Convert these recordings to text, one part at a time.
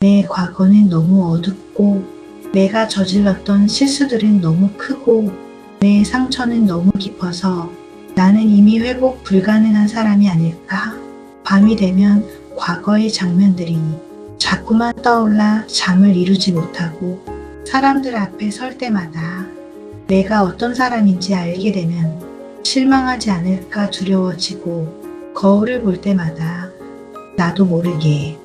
내 과거는 너무 어둡고 내가 저질렀던 실수들은 너무 크고 내 상처는 너무 깊어서 나는 이미 회복 불가능한 사람이 아닐까? 밤이 되면 과거의 장면들이 자꾸만 떠올라 잠을 이루지 못하고 사람들 앞에 설 때마다 내가 어떤 사람인지 알게 되면 실망하지 않을까 두려워지고 거울을 볼 때마다 나도 모르게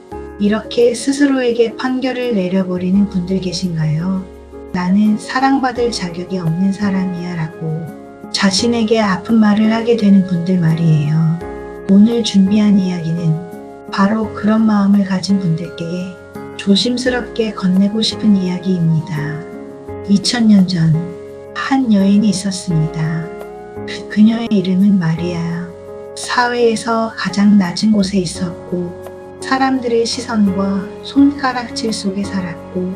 이렇게 스스로에게 판결을 내려버리는 분들 계신가요? 나는 사랑받을 자격이 없는 사람이야 라고 자신에게 아픈 말을 하게 되는 분들 말이에요. 오늘 준비한 이야기는 바로 그런 마음을 가진 분들께 조심스럽게 건네고 싶은 이야기입니다. 2000년 전 한 여인이 있었습니다. 그 그녀의 이름은 마리아. 사회에서 가장 낮은 곳에 있었고 사람들의 시선과 손가락질 속에 살았고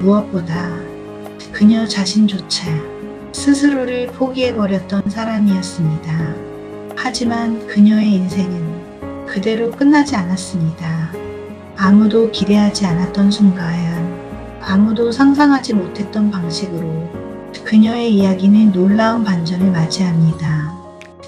무엇보다 그녀 자신조차 스스로를 포기해버렸던 사람이었습니다. 하지만 그녀의 인생은 그대로 끝나지 않았습니다. 아무도 기대하지 않았던 순간, 아무도 상상하지 못했던 방식으로 그녀의 이야기는 놀라운 반전을 맞이합니다.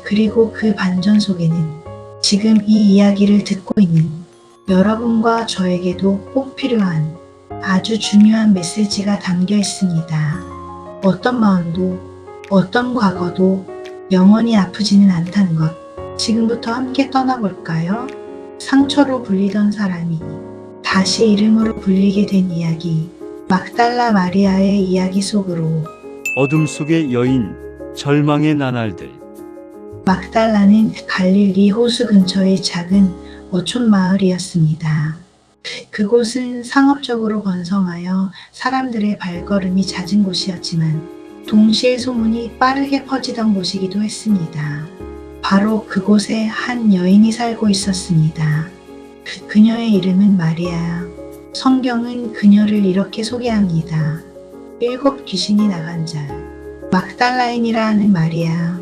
그리고 그 반전 속에는 지금 이 이야기를 듣고 있는 여러분과 저에게도 꼭 필요한 아주 중요한 메시지가 담겨 있습니다. 어떤 마음도 어떤 과거도 영원히 아프지는 않다는 것. 지금부터 함께 떠나볼까요? 상처로 불리던 사람이 다시 이름으로 불리게 된 이야기. 막달라 마리아의 이야기 속으로 어둠 속의 여인, 절망의 나날들. 막달라는 갈릴리 호수 근처의 작은 어촌 마을이었습니다. 그곳은 상업적으로 번성하여 사람들의 발걸음이 잦은 곳이었지만 동시에 소문이 빠르게 퍼지던 곳이기도 했습니다. 바로 그곳에 한 여인이 살고 있었습니다. 그, 그녀의 이름은 마리아. 성경은 그녀를 이렇게 소개합니다. 일곱 귀신이 나간 자, 막달라인이라 하는 마리아.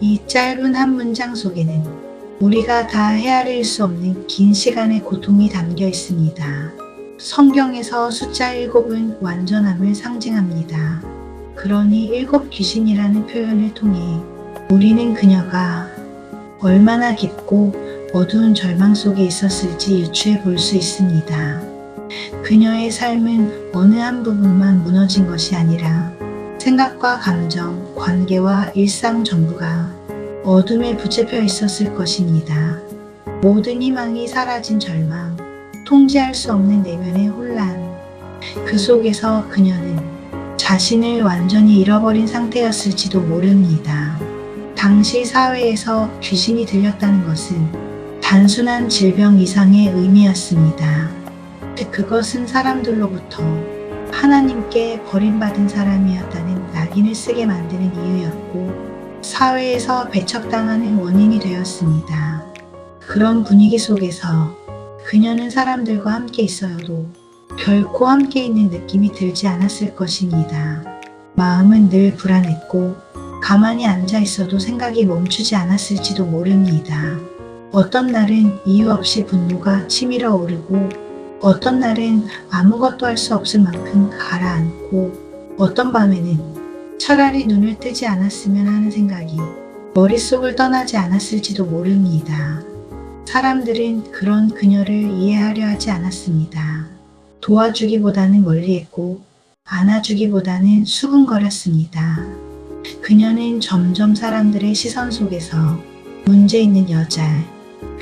이 짧은 한 문장 속에는 우리가 다 헤아릴 수 없는 긴 시간의 고통이 담겨 있습니다. 성경에서 숫자 일곱은 완전함을 상징합니다. 그러니 일곱 귀신이라는 표현을 통해 우리는 그녀가 얼마나 깊고 어두운 절망 속에 있었을지 유추해 볼 수 있습니다. 그녀의 삶은 어느 한 부분만 무너진 것이 아니라 생각과 감정, 관계와 일상 전부가 어둠에 붙잡혀 있었을 것입니다. 모든 희망이 사라진 절망, 통제할 수 없는 내면의 혼란. 그 속에서 그녀는 자신을 완전히 잃어버린 상태였을지도 모릅니다. 당시 사회에서 귀신이 들렸다는 것은 단순한 질병 이상의 의미였습니다. 그것은 사람들로부터 하나님께 버림받은 사람이었다는 낙인을 쓰게 만드는 이유였고 사회에서 배척당하는 원인이 되었습니다. 그런 분위기 속에서 그녀는 사람들과 함께 있어도 결코 함께 있는 느낌이 들지 않았을 것입니다. 마음은 늘 불안했고 가만히 앉아 있어도 생각이 멈추지 않았을지도 모릅니다. 어떤 날은 이유 없이 분노가 치밀어 오르고 어떤 날은 아무것도 할 수 없을 만큼 가라앉고 어떤 밤에는 차라리 눈을 뜨지 않았으면 하는 생각이 머릿속을 떠나지 않았을지도 모릅니다. 사람들은 그런 그녀를 이해하려 하지 않았습니다. 도와주기보다는 멀리했고 안아주기보다는 수군거렸습니다. 그녀는 점점 사람들의 시선 속에서 문제 있는 여자,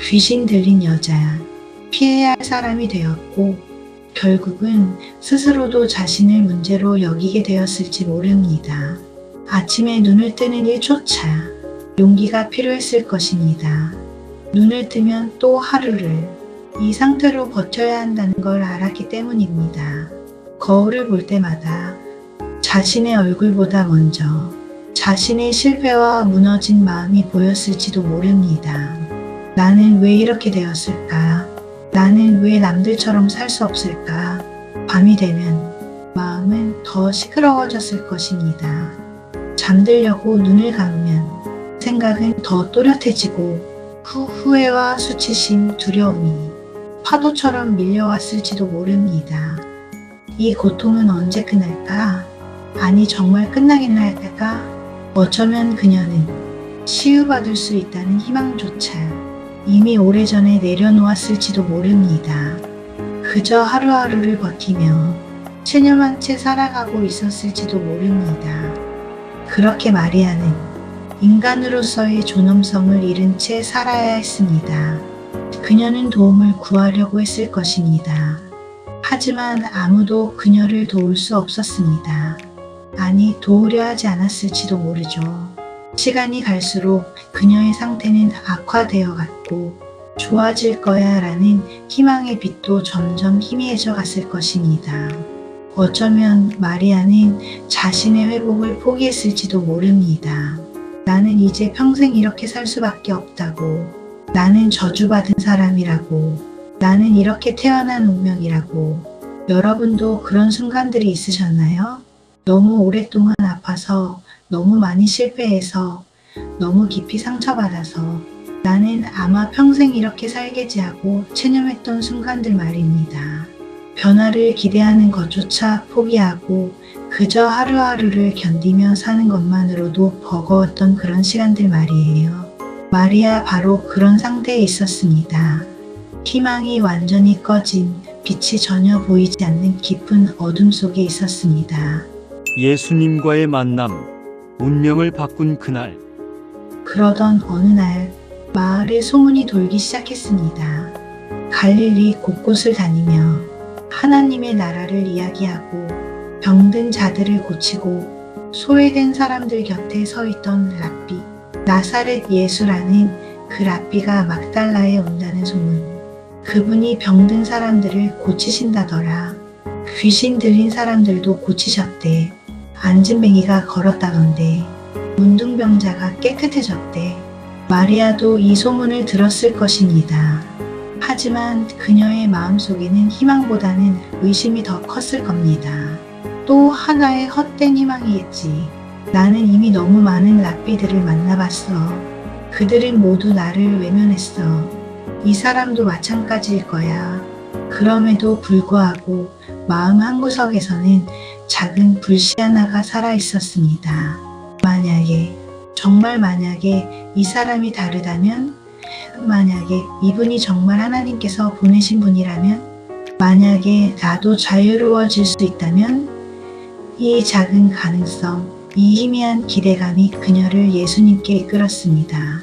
귀신 들린 여자, 피해야 할 사람이 되었고 결국은 스스로도 자신을 문제로 여기게 되었을지 모릅니다. 아침에 눈을 뜨는 일조차 용기가 필요했을 것입니다. 눈을 뜨면 또 하루를 이 상태로 버텨야 한다는 걸 알았기 때문입니다. 거울을 볼 때마다 자신의 얼굴보다 먼저 자신의 실패와 무너진 마음이 보였을지도 모릅니다. 나는 왜 이렇게 되었을까? 나는 왜 남들처럼 살 수 없을까? 밤이 되면 마음은 더 시끄러워졌을 것입니다. 잠들려고 눈을 감으면 생각은 더 또렷해지고 후, 후회와 수치심, 두려움이 파도처럼 밀려왔을지도 모릅니다. 이 고통은 언제 끝날까? 아니, 정말 끝나겠나 할까? 어쩌면 그녀는 치유받을 수 있다는 희망조차 이미 오래전에 내려놓았을지도 모릅니다. 그저 하루하루를 버티며 체념한 채 살아가고 있었을지도 모릅니다. 그렇게 마리아는 인간으로서의 존엄성을 잃은 채 살아야 했습니다. 그녀는 도움을 구하려고 했을 것입니다. 하지만 아무도 그녀를 도울 수 없었습니다. 아니, 도우려 하지 않았을지도 모르죠. 시간이 갈수록 그녀의 상태는 악화되어 갔고 좋아질 거야 라는 희망의 빛도 점점 희미해져 갔을 것입니다. 어쩌면 마리아는 자신의 회복을 포기했을지도 모릅니다. 나는 이제 평생 이렇게 살 수밖에 없다고. 나는 저주받은 사람이라고. 나는 이렇게 태어난 운명이라고. 여러분도 그런 순간들이 있으셨나요? 너무 오랫동안 아파서, 너무 많이 실패해서, 너무 깊이 상처받아서 나는 아마 평생 이렇게 살겠지 하고 체념했던 순간들 말입니다. 변화를 기대하는 것조차 포기하고 그저 하루하루를 견디며 사는 것만으로도 버거웠던 그런 시간들 말이에요. 마리아 바로 그런 상태에 있었습니다. 희망이 완전히 꺼진 빛이 전혀 보이지 않는 깊은 어둠 속에 있었습니다. 예수님과의 만남, 운명을 바꾼 그날, 그러던 어느 날 마을에 소문이 돌기 시작했습니다. 갈릴리 곳곳을 다니며 하나님의 나라를 이야기하고 병든 자들을 고치고 소외된 사람들 곁에 서 있던 랍비 나사렛 예수라는 그 랍비가 막달라에 온다는 소문. 그분이 병든 사람들을 고치신다더라. 귀신 들린 사람들도 고치셨대 안진뱅이가 걸었다던데 문둥병자가 깨끗해졌대 마리아도 이 소문을 들었을 것입니다. 하지만 그녀의 마음속에는 희망보다는 의심이 더 컸을 겁니다. 또 하나의 헛된 희망이겠지. 나는 이미 너무 많은 랍비들을 만나봤어. 그들은 모두 나를 외면했어. 이 사람도 마찬가지일 거야. 그럼에도 불구하고 마음 한구석에서는 작은 불씨 하나가 살아 있었습니다. 만약에, 정말 만약에 이 사람이 다르다면? 만약에 이분이 정말 하나님께서 보내신 분이라면? 만약에 나도 자유로워질 수 있다면? 이 작은 가능성, 이 희미한 기대감이 그녀를 예수님께 이끌었습니다.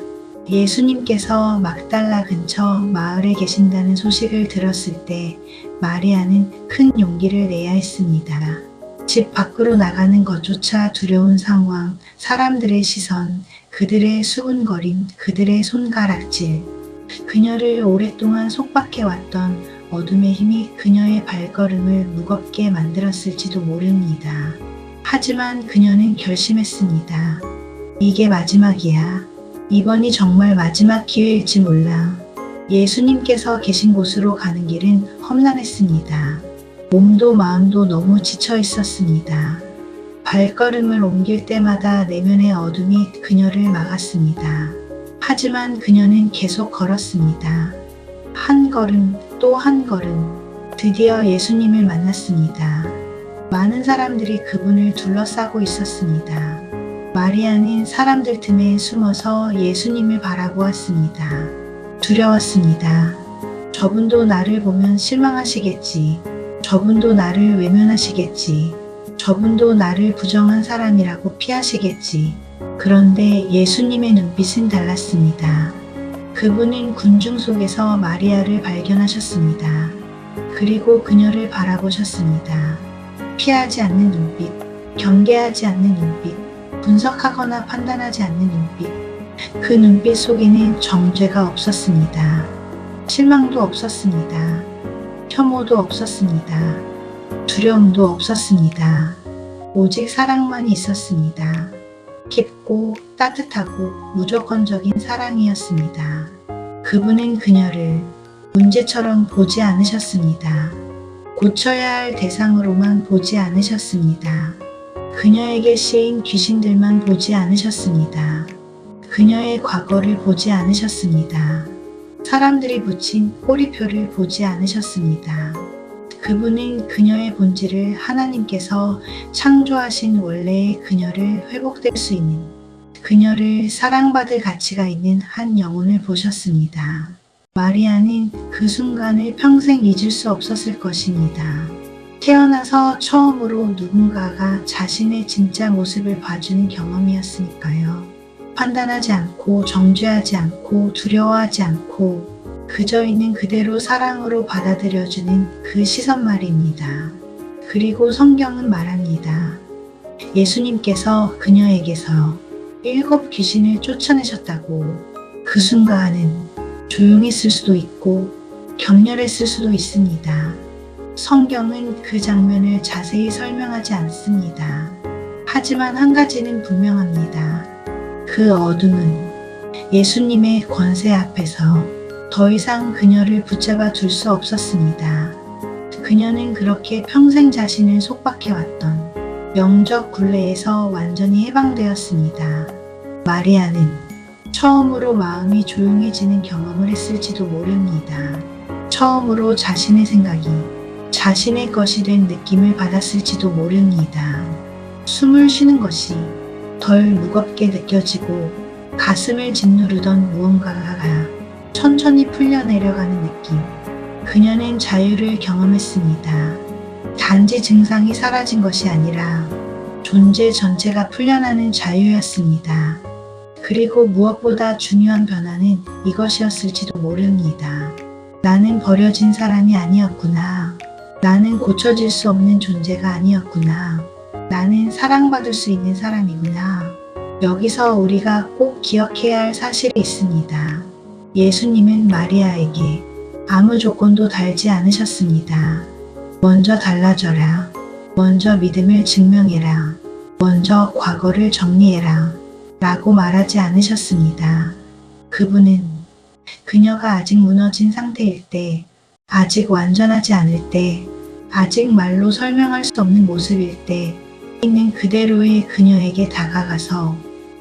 예수님께서 막달라 근처 마을에 계신다는 소식을 들었을 때 마리아는 큰 용기를 내야 했습니다. 집 밖으로 나가는 것조차 두려운 상황, 사람들의 시선, 그들의 수군거림, 그들의 손가락질. 그녀를 오랫동안 속박해왔던 어둠의 힘이 그녀의 발걸음을 무겁게 만들었을지도 모릅니다. 하지만 그녀는 결심했습니다. 이게 마지막이야. 이번이 정말 마지막 기회일지 몰라. 예수님께서 계신 곳으로 가는 길은 험난했습니다. 몸도 마음도 너무 지쳐 있었습니다. 발걸음을 옮길 때마다 내면의 어둠이 그녀를 막았습니다. 하지만 그녀는 계속 걸었습니다. 한 걸음 또 한 걸음. 드디어 예수님을 만났습니다. 많은 사람들이 그분을 둘러싸고 있었습니다. 마리아는 사람들 틈에 숨어서 예수님을 바라보았습니다. 두려웠습니다. 저분도 나를 보면 실망하시겠지. 저분도 나를 외면하시겠지. 저분도 나를 부정한 사람이라고 피하시겠지. 그런데 예수님의 눈빛은 달랐습니다. 그분은 군중 속에서 마리아를 발견하셨습니다. 그리고 그녀를 바라보셨습니다. 피하지 않는 눈빛, 경계하지 않는 눈빛, 분석하거나 판단하지 않는 눈빛. 그 눈빛 속에는 정죄가 없었습니다. 실망도 없었습니다. 혐오도 없었습니다. 두려움도 없었습니다. 오직 사랑만 있었습니다. 깊고 따뜻하고 무조건적인 사랑이었습니다. 그분은 그녀를 문제처럼 보지 않으셨습니다. 고쳐야 할 대상으로만 보지 않으셨습니다. 그녀에게 씌인 귀신들만 보지 않으셨습니다. 그녀의 과거를 보지 않으셨습니다. 사람들이 붙인 꼬리표를 보지 않으셨습니다. 그분은 그녀의 본질을 하나님께서 창조하신 원래의 그녀를 회복될 수 있는 그녀를 사랑받을 가치가 있는 한 영혼을 보셨습니다. 마리아는 그 순간을 평생 잊을 수 없었을 것입니다. 태어나서 처음으로 누군가가 자신의 진짜 모습을 봐주는 경험이었으니까요. 판단하지 않고 정죄하지 않고 두려워하지 않고 그저 있는 그대로 사랑으로 받아들여주는 그 시선 말입니다. 그리고 성경은 말합니다. 예수님께서 그녀에게서 일곱 귀신을 쫓아내셨다고 그 순간은 조용했을 수도 있고 격렬했을 수도 있습니다. 성경은 그 장면을 자세히 설명하지 않습니다. 하지만 한 가지는 분명합니다. 그 어둠은 예수님의 권세 앞에서 더 이상 그녀를 붙잡아 둘 수 없었습니다. 그녀는 그렇게 평생 자신을 속박해왔던 영적 굴레에서 완전히 해방되었습니다. 마리아는 처음으로 마음이 조용해지는 경험을 했을지도 모릅니다. 처음으로 자신의 생각이 자신의 것이 된 느낌을 받았을지도 모릅니다. 숨을 쉬는 것이 덜 무겁게 느껴지고 가슴을 짓누르던 무언가가 천천히 풀려 내려가는 느낌. 그녀는 자유를 경험했습니다. 단지 증상이 사라진 것이 아니라 존재 전체가 풀려나는 자유였습니다. 그리고 무엇보다 중요한 변화는 이것이었을지도 모릅니다. 나는 버려진 사람이 아니었구나. 나는 고쳐질 수 없는 존재가 아니었구나. 나는 사랑받을 수 있는 사람이구나. 여기서 우리가 꼭 기억해야 할 사실이 있습니다. 예수님은 마리아에게 아무 조건도 달지 않으셨습니다. 먼저 달라져라. 먼저 믿음을 증명해라. 먼저 과거를 정리해라. 라고 말하지 않으셨습니다. 그분은 그녀가 아직 무너진 상태일 때, 아직 완전하지 않을 때, 아직 말로 설명할 수 없는 모습일 때, 있는 그대로의 그녀에게 다가가서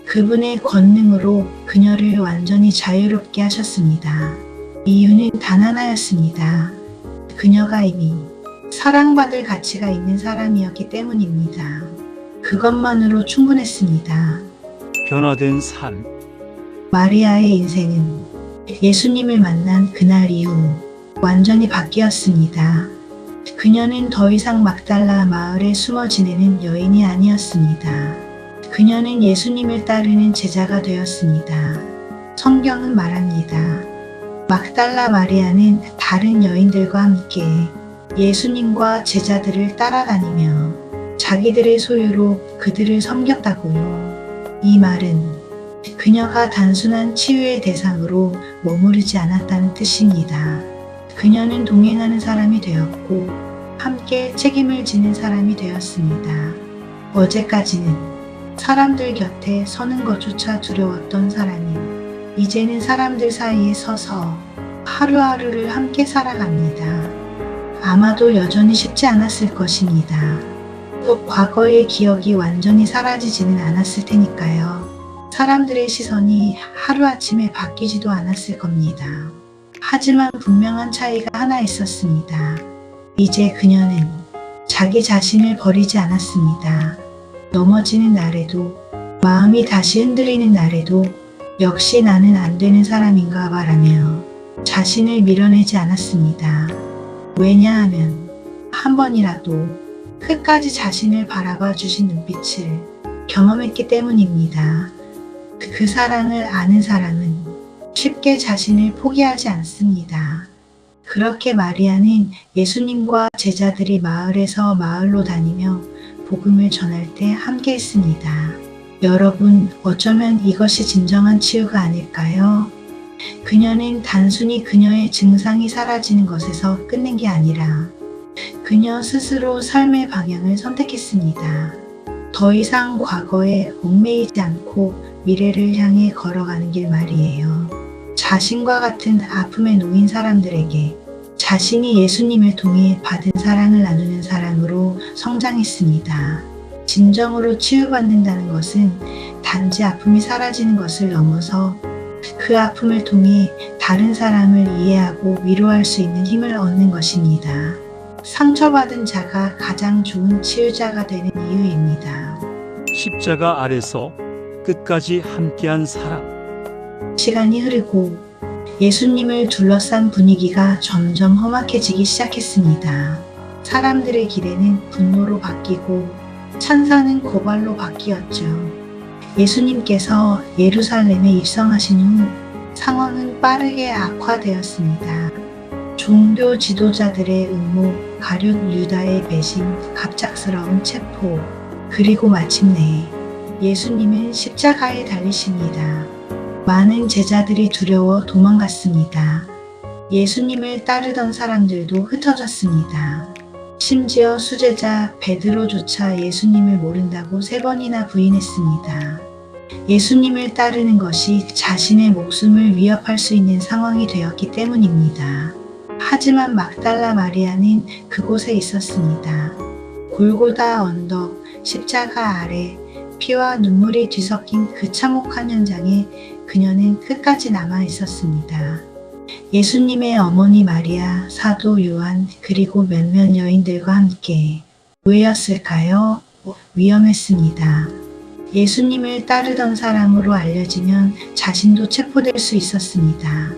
그분의 권능으로 그녀를 완전히 자유롭게 하셨습니다. 이유는 단 하나였습니다. 그녀가 이미 사랑받을 가치가 있는 사람이었기 때문입니다. 그것만으로 충분했습니다. 변화된 삶. 마리아의 인생은 예수님을 만난 그날 이후 완전히 바뀌었습니다. 그녀는 더 이상 막달라 마을에 숨어 지내는 여인이 아니었습니다. 그녀는 예수님을 따르는 제자가 되었습니다. 성경은 말합니다. 막달라 마리아는 다른 여인들과 함께 예수님과 제자들을 따라다니며 자기들의 소유로 그들을 섬겼다고요. 이 말은 그녀가 단순한 치유의 대상으로 머무르지 않았다는 뜻입니다. 그녀는 동행하는 사람이 되었고 함께 책임을 지는 사람이 되었습니다. 어제까지는 사람들 곁에 서는 것조차 두려웠던 사람이 이제는 사람들 사이에 서서 하루하루를 함께 살아갑니다. 아마도 여전히 쉽지 않았을 것입니다. 또 과거의 기억이 완전히 사라지지는 않았을 테니까요. 사람들의 시선이 하루아침에 바뀌지도 않았을 겁니다. 하지만 분명한 차이가 하나 있었습니다. 이제 그녀는 자기 자신을 버리지 않았습니다. 넘어지는 날에도 마음이 다시 흔들리는 날에도 역시 나는 안 되는 사람인가 말하며 자신을 밀어내지 않았습니다. 왜냐하면 한 번이라도 끝까지 자신을 바라봐 주신 눈빛을 경험했기 때문입니다. 그 사랑을 아는 사람은 쉽게 자신을 포기하지 않습니다. 그렇게 마리아는 예수님과 제자들이 마을에서 마을로 다니며 복음을 전할 때 함께 했습니다. 여러분, 어쩌면 이것이 진정한 치유가 아닐까요? 그녀는 단순히 그녀의 증상이 사라지는 것에서 끝낸 게 아니라 그녀 스스로 삶의 방향을 선택했습니다. 더 이상 과거에 얽매이지 않고 미래를 향해 걸어가는 길 말이에요. 자신과 같은 아픔에 놓인 사람들에게 자신이 예수님을 통해 받은 사랑을 나누는 사람으로 성장했습니다. 진정으로 치유받는다는 것은 단지 아픔이 사라지는 것을 넘어서 그 아픔을 통해 다른 사람을 이해하고 위로할 수 있는 힘을 얻는 것입니다. 상처받은 자가 가장 좋은 치유자가 되는 이유입니다. 십자가 아래서 끝까지 함께한 사랑. 시간이 흐르고 예수님을 둘러싼 분위기가 점점 험악해지기 시작했습니다. 사람들의 기대는 분노로 바뀌고 찬사는 고발로 바뀌었죠. 예수님께서 예루살렘에 입성하신 후 상황은 빠르게 악화되었습니다. 종교 지도자들의 음모, 가룟 유다의 배신, 갑작스러운 체포, 그리고 마침내 예수님은 십자가에 달리십니다. 많은 제자들이 두려워 도망갔습니다. 예수님을 따르던 사람들도 흩어졌습니다. 심지어 수제자 베드로조차 예수님을 모른다고 세 번이나 부인했습니다. 예수님을 따르는 것이 자신의 목숨을 위협할 수 있는 상황이 되었기 때문입니다. 하지만 막달라 마리아는 그곳에 있었습니다. 골고다 언덕, 십자가 아래 피와 눈물이 뒤섞인 그 참혹한 현장에 그녀는 끝까지 남아 있었습니다. 예수님의 어머니 마리아, 사도 요한, 그리고 몇몇 여인들과 함께 왜였을까요? 위험했습니다. 예수님을 따르던 사람으로 알려지면 자신도 체포될 수 있었습니다.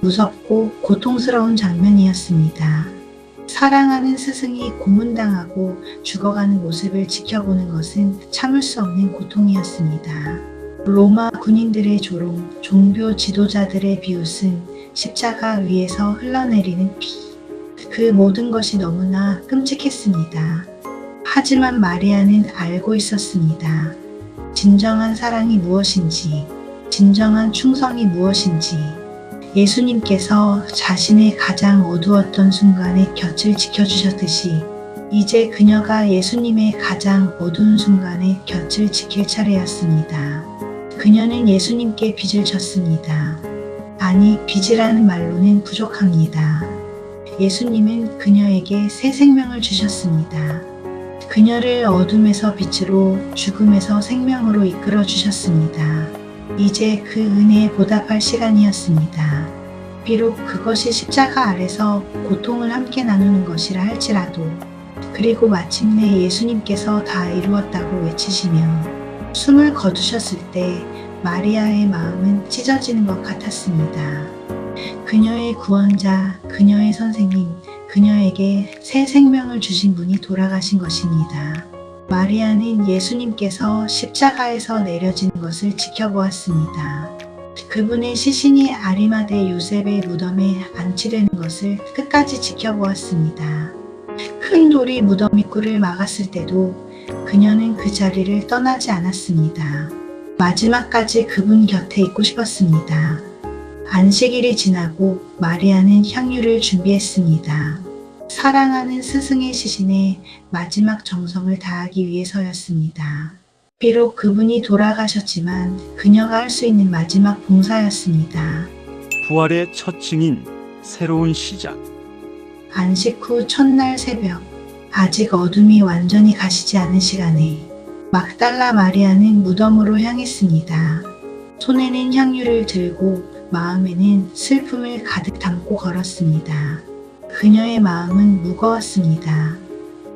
무섭고 고통스러운 장면이었습니다. 사랑하는 스승이 고문당하고 죽어가는 모습을 지켜보는 것은 참을 수 없는 고통이었습니다. 로마 군인들의 조롱, 종교 지도자들의 비웃음, 십자가 위에서 흘러내리는 피. 그 모든 것이 너무나 끔찍했습니다. 하지만 마리아는 알고 있었습니다. 진정한 사랑이 무엇인지, 진정한 충성이 무엇인지, 예수님께서 자신의 가장 어두웠던 순간에 곁을 지켜주셨듯이, 이제 그녀가 예수님의 가장 어두운 순간에 곁을 지킬 차례였습니다. 그녀는 예수님께 빚을 졌습니다. 아니, 빚이라는 말로는 부족합니다. 예수님은 그녀에게 새 생명을 주셨습니다. 그녀를 어둠에서 빛으로 죽음에서 생명으로 이끌어 주셨습니다. 이제 그 은혜에 보답할 시간이었습니다. 비록 그것이 십자가 아래서 고통을 함께 나누는 것이라 할지라도 그리고 마침내 예수님께서 다 이루었다고 외치시며 숨을 거두셨을 때 마리아의 마음은 찢어지는 것 같았습니다. 그녀의 구원자, 그녀의 선생님, 그녀에게 새 생명을 주신 분이 돌아가신 것입니다. 마리아는 예수님께서 십자가에서 내려진 것을 지켜보았습니다. 그분의 시신이 아리마대 요셉의 무덤에 안치되는 것을 끝까지 지켜보았습니다. 큰 돌이 무덤 입구를 막았을 때도 그녀는 그 자리를 떠나지 않았습니다. 마지막까지 그분 곁에 있고 싶었습니다. 안식일이 지나고 마리아는 향유를 준비했습니다. 사랑하는 스승의 시신에 마지막 정성을 다하기 위해서였습니다. 비록 그분이 돌아가셨지만 그녀가 할 수 있는 마지막 봉사였습니다. 부활의 첫 증인, 새로운 시작. 안식 후 첫날 새벽, 아직 어둠이 완전히 가시지 않은 시간에 막달라 마리아는 무덤으로 향했습니다. 손에는 향유를 들고 마음에는 슬픔을 가득 담고 걸었습니다. 그녀의 마음은 무거웠습니다.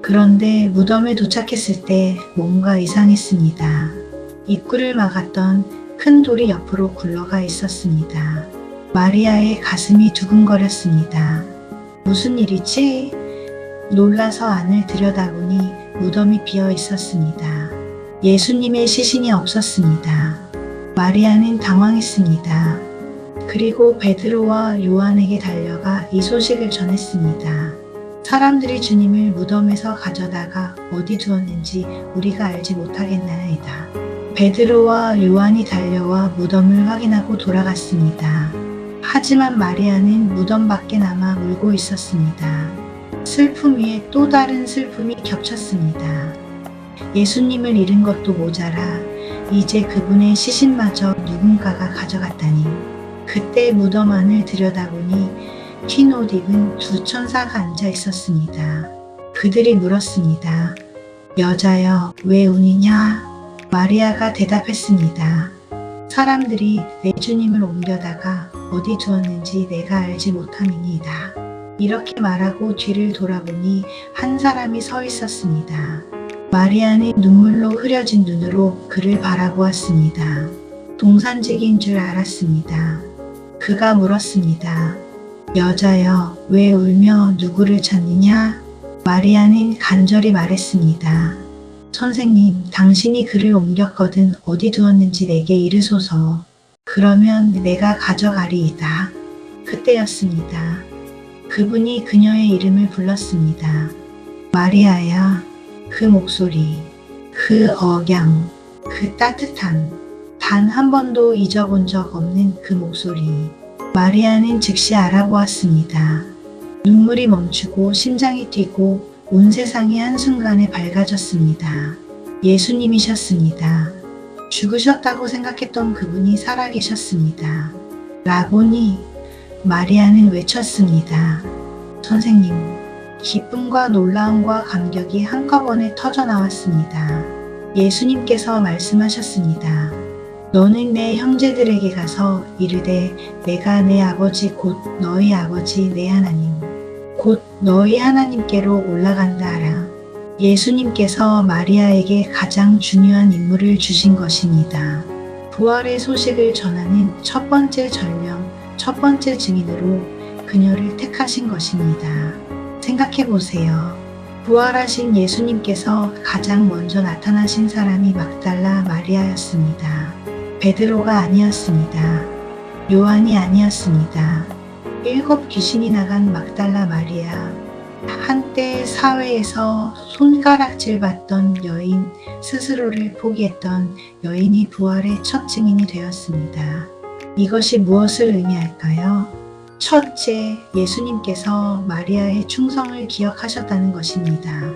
그런데 무덤에 도착했을 때 뭔가 이상했습니다. 입구를 막았던 큰 돌이 옆으로 굴러가 있었습니다. 마리아의 가슴이 두근거렸습니다. 무슨 일이지? 놀라서 안을 들여다보니 무덤이 비어 있었습니다. 예수님의 시신이 없었습니다. 마리아는 당황했습니다. 그리고 베드로와 요한에게 달려가 이 소식을 전했습니다. 사람들이 주님을 무덤에서 가져다가 어디 두었는지 우리가 알지 못하겠나이다. 베드로와 요한이 달려와 무덤을 확인하고 돌아갔습니다. 하지만 마리아는 무덤 밖에 남아 울고 있었습니다. 슬픔 위에 또 다른 슬픔이 겹쳤습니다. 예수님을 잃은 것도 모자라 이제 그분의 시신마저 누군가가 가져갔다니. 그때 무덤 안을 들여다보니 흰 옷 입은 두 천사가 앉아 있었습니다. 그들이 물었습니다. 여자여, 왜 우니냐? 마리아가 대답했습니다. 사람들이 내 주님을 옮겨다가 어디 두었는지 내가 알지 못함이니이다. 이렇게 말하고 뒤를 돌아보니 한 사람이 서 있었습니다. 마리아는 눈물로 흐려진 눈으로 그를 바라보았습니다. 동산직인 줄 알았습니다. 그가 물었습니다. 여자여, 왜 울며 누구를 찾느냐? 마리아는 간절히 말했습니다. 선생님, 당신이 그를 옮겼거든 어디 두었는지 내게 이르소서. 그러면 내가 가져가리이다. 그때였습니다. 그분이 그녀의 이름을 불렀습니다. 마리아야, 그 목소리, 그 억양, 그 따뜻한, 단한 번도 잊어본 적 없는 그 목소리. 마리아는 즉시 알아보았습니다. 눈물이 멈추고 심장이 뛰고 온 세상이 한순간에 밝아졌습니다. 예수님이셨습니다. 죽으셨다고 생각했던 그분이 살아계셨습니다. 라보니 마리아는 외쳤습니다. 선생님, 기쁨과 놀라움과 감격이 한꺼번에 터져 나왔습니다. 예수님께서 말씀하셨습니다. 너는 내 형제들에게 가서 이르되 내가 내 아버지 곧 너희 아버지 내 하나님 곧 너희 하나님께로 올라간다 하라. 예수님께서 마리아에게 가장 중요한 임무를 주신 것입니다. 부활의 소식을 전하는 첫 번째 전령, 첫 번째 증인으로 그녀를 택하신 것입니다. 생각해 보세요. 부활하신 예수님께서 가장 먼저 나타나신 사람이 막달라 마리아였습니다. 베드로가 아니었습니다. 요한이 아니었습니다. 일곱 귀신이 나간 막달라 마리아. 한때 사회에서 손가락질 받던 여인, 스스로를 포기했던 여인이 부활의 첫 증인이 되었습니다. 이것이 무엇을 의미할까요? 첫째, 예수님께서 마리아의 충성을 기억하셨다는 것입니다.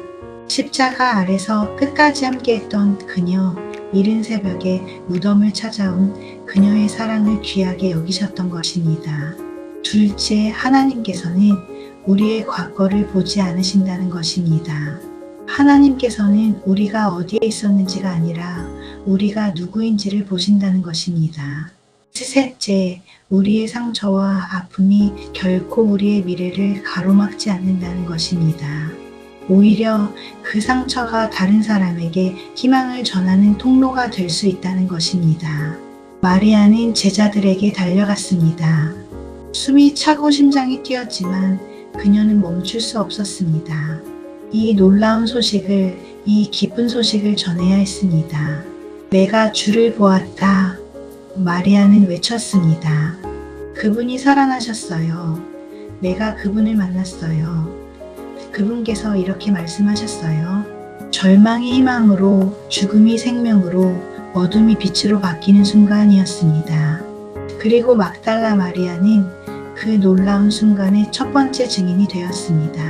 십자가 아래서 끝까지 함께했던 그녀, 이른 새벽에 무덤을 찾아온 그녀의 사랑을 귀하게 여기셨던 것입니다. 둘째, 하나님께서는 우리의 과거를 보지 않으신다는 것입니다. 하나님께서는 우리가 어디에 있었는지가 아니라 우리가 누구인지를 보신다는 것입니다. 셋째, 우리의 상처와 아픔이 결코 우리의 미래를 가로막지 않는다는 것입니다. 오히려 그 상처가 다른 사람에게 희망을 전하는 통로가 될 수 있다는 것입니다. 마리아는 제자들에게 달려갔습니다. 숨이 차고 심장이 뛰었지만 그녀는 멈출 수 없었습니다. 이 놀라운 소식을, 이 기쁜 소식을 전해야 했습니다. 내가 주를 보았다. 마리아는 외쳤습니다. 그분이 살아나셨어요. 내가 그분을 만났어요. 그분께서 이렇게 말씀하셨어요. 절망이 희망으로, 죽음이 생명으로, 어둠이 빛으로 바뀌는 순간이었습니다. 그리고 막달라 마리아는 그 놀라운 순간의 첫 번째 증인이 되었습니다.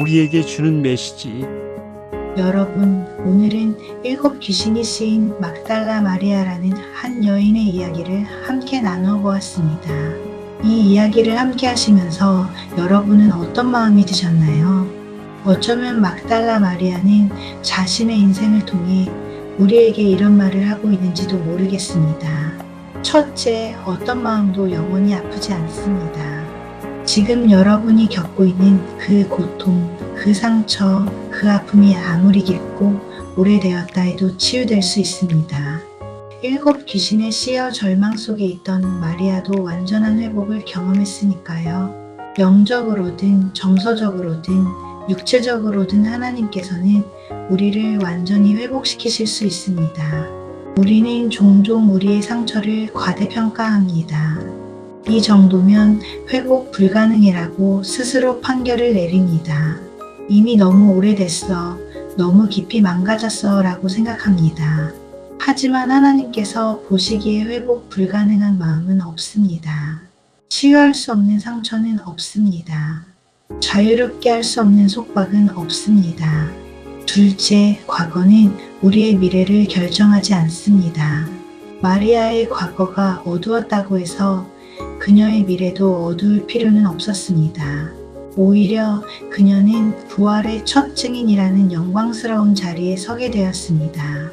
우리에게 주는 메시지. 여러분, 오늘은 일곱 귀신이 쓰인 막달라 마리아라는 한 여인의 이야기를 함께 나누어 보았습니다. 이 이야기를 함께 하시면서 여러분은 어떤 마음이 드셨나요? 어쩌면 막달라 마리아는 자신의 인생을 통해 우리에게 이런 말을 하고 있는지도 모르겠습니다. 첫째, 어떤 마음도 영원히 아프지 않습니다. 지금 여러분이 겪고 있는 그 고통, 그 상처, 그 아픔이 아무리 깊고 오래되었다 해도 치유될 수 있습니다. 일곱 귀신에 씌어 절망 속에 있던 마리아도 완전한 회복을 경험했으니까요. 영적으로든 정서적으로든 육체적으로든 하나님께서는 우리를 완전히 회복시키실 수 있습니다. 우리는 종종 우리의 상처를 과대평가합니다. 이 정도면 회복 불가능이라고 스스로 판결을 내립니다. 이미 너무 오래됐어. 너무 깊이 망가졌어. 라고 생각합니다. 하지만 하나님께서 보시기에 회복 불가능한 마음은 없습니다. 치유할 수 없는 상처는 없습니다. 자유롭게 할 수 없는 속박은 없습니다. 둘째, 과거는 우리의 미래를 결정하지 않습니다. 마리아의 과거가 어두웠다고 해서 그녀의 미래도 어두울 필요는 없었습니다. 오히려 그녀는 부활의 첫 증인이라는 영광스러운 자리에 서게 되었습니다.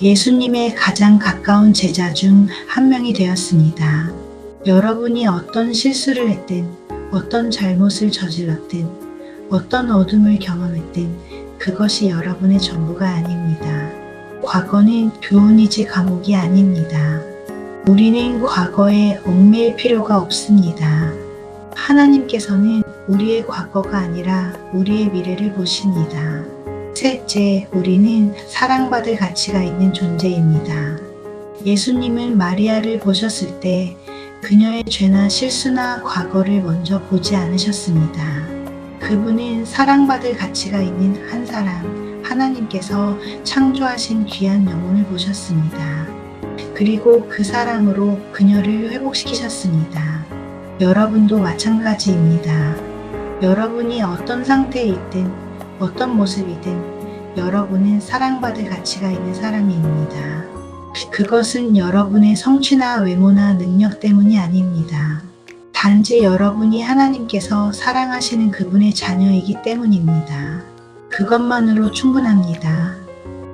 예수님의 가장 가까운 제자 중 한 명이 되었습니다. 여러분이 어떤 실수를 했든, 어떤 잘못을 저질렀든, 어떤 어둠을 경험했든, 그것이 여러분의 전부가 아닙니다. 과거는 교훈이지 감옥이 아닙니다. 우리는 과거에 얽매일 필요가 없습니다. 하나님께서는 우리의 과거가 아니라 우리의 미래를 보십니다. 셋째, 우리는 사랑받을 가치가 있는 존재입니다. 예수님은 마리아를 보셨을 때 그녀의 죄나 실수나 과거를 먼저 보지 않으셨습니다. 그분은 사랑받을 가치가 있는 한 사람, 하나님께서 창조하신 귀한 영혼을 보셨습니다. 그리고 그 사랑으로 그녀를 회복시키셨습니다. 여러분도 마찬가지입니다. 여러분이 어떤 상태에 있든 어떤 모습이든 여러분은 사랑받을 가치가 있는 사람입니다. 그것은 여러분의 성취나 외모나 능력 때문이 아닙니다. 단지 여러분이 하나님께서 사랑하시는 그분의 자녀이기 때문입니다. 그것만으로 충분합니다.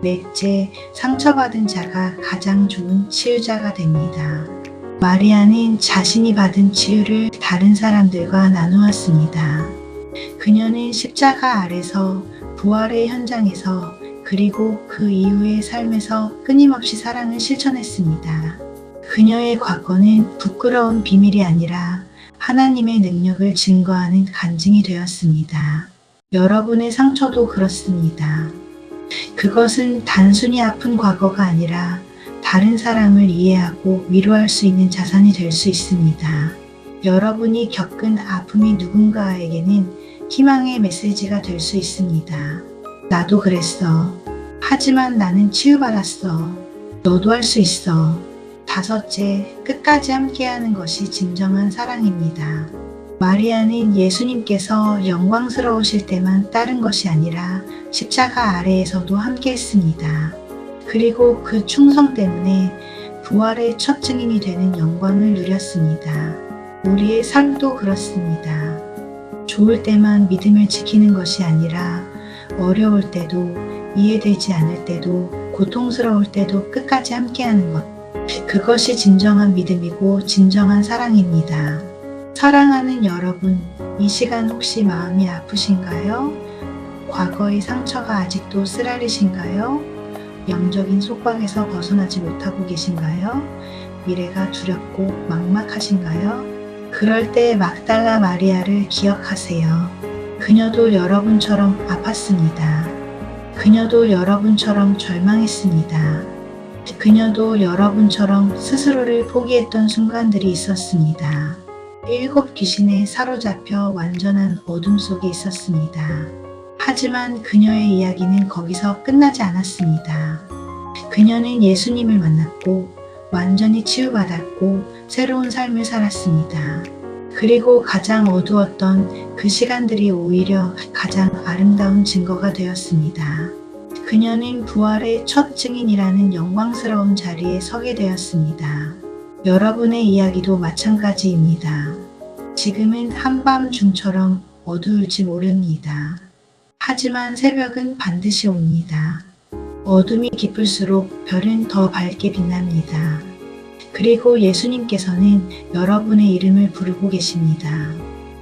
넷째, 상처받은 자가 가장 좋은 치유자가 됩니다. 마리아는 자신이 받은 치유를 다른 사람들과 나누었습니다. 그녀는 십자가 아래서 부활의 현장에서 그리고 그 이후의 삶에서 끊임없이 사랑을 실천했습니다. 그녀의 과거는 부끄러운 비밀이 아니라 하나님의 능력을 증거하는 간증이 되었습니다. 여러분의 상처도 그렇습니다. 그것은 단순히 아픈 과거가 아니라 다른 사람을 이해하고 위로할 수 있는 자산이 될 수 있습니다. 여러분이 겪은 아픔이 누군가에게는 희망의 메시지가 될 수 있습니다. 나도 그랬어. 하지만 나는 치유받았어. 너도 할 수 있어. 다섯째, 끝까지 함께하는 것이 진정한 사랑입니다. 마리아는 예수님께서 영광스러우실 때만 따른 것이 아니라 십자가 아래에서도 함께 했습니다. 그리고 그 충성 때문에 부활의 첫 증인이 되는 영광을 누렸습니다. 우리의 삶도 그렇습니다. 좋을 때만 믿음을 지키는 것이 아니라 어려울 때도 이해되지 않을 때도 고통스러울 때도 끝까지 함께하는 것. 그것이 진정한 믿음이고 진정한 사랑입니다. 사랑하는 여러분, 이 시간 혹시 마음이 아프신가요? 과거의 상처가 아직도 쓰라리신가요? 영적인 속박에서 벗어나지 못하고 계신가요? 미래가 두렵고 막막하신가요? 그럴 때 막달라 마리아를 기억하세요. 그녀도 여러분처럼 아팠습니다. 그녀도 여러분처럼 절망했습니다. 그녀도 여러분처럼 스스로를 포기했던 순간들이 있었습니다. 일곱 귀신에 사로잡혀 완전한 어둠 속에 있었습니다. 하지만 그녀의 이야기는 거기서 끝나지 않았습니다. 그녀는 예수님을 만났고 완전히 치유받았고 새로운 삶을 살았습니다. 그리고 가장 어두웠던 그 시간들이 오히려 가장 아름다운 증거가 되었습니다. 그녀는 부활의 첫 증인이라는 영광스러운 자리에 서게 되었습니다. 여러분의 이야기도 마찬가지입니다. 지금은 한밤중처럼 어두울지 모릅니다. 하지만 새벽은 반드시 옵니다. 어둠이 깊을수록 별은 더 밝게 빛납니다. 그리고 예수님께서는 여러분의 이름을 부르고 계십니다.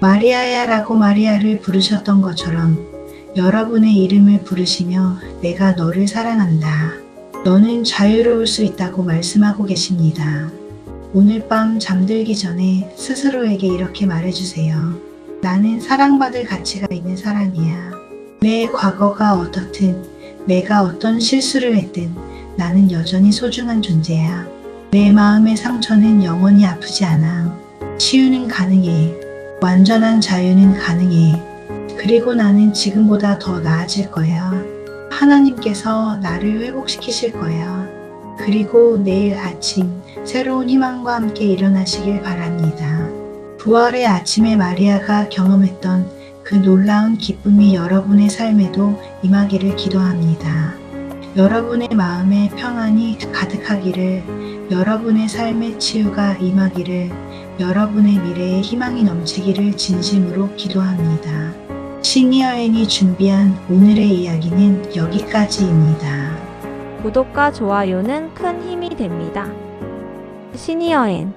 마리아야라고 마리아를 부르셨던 것처럼 여러분의 이름을 부르시며 내가 너를 사랑한다. 너는 자유로울 수 있다고 말씀하고 계십니다. 오늘 밤 잠들기 전에 스스로에게 이렇게 말해주세요. 나는 사랑받을 가치가 있는 사람이야. 내 과거가 어떻든 내가 어떤 실수를 했든 나는 여전히 소중한 존재야. 내 마음의 상처는 영원히 아프지 않아. 치유는 가능해. 완전한 자유는 가능해. 그리고 나는 지금보다 더 나아질 거야. 하나님께서 나를 회복시키실 거야. 그리고 내일 아침 새로운 희망과 함께 일어나시길 바랍니다. 부활의 아침에 마리아가 경험했던 그 놀라운 기쁨이 여러분의 삶에도 임하기를 기도합니다. 여러분의 마음에 평안이 가득하기를, 여러분의 삶의 치유가 임하기를, 여러분의 미래에 희망이 넘치기를 진심으로 기도합니다. 시니어앤이 준비한 오늘의 이야기는 여기까지입니다. 구독과 좋아요는 큰 힘이 됩니다. 시니어엔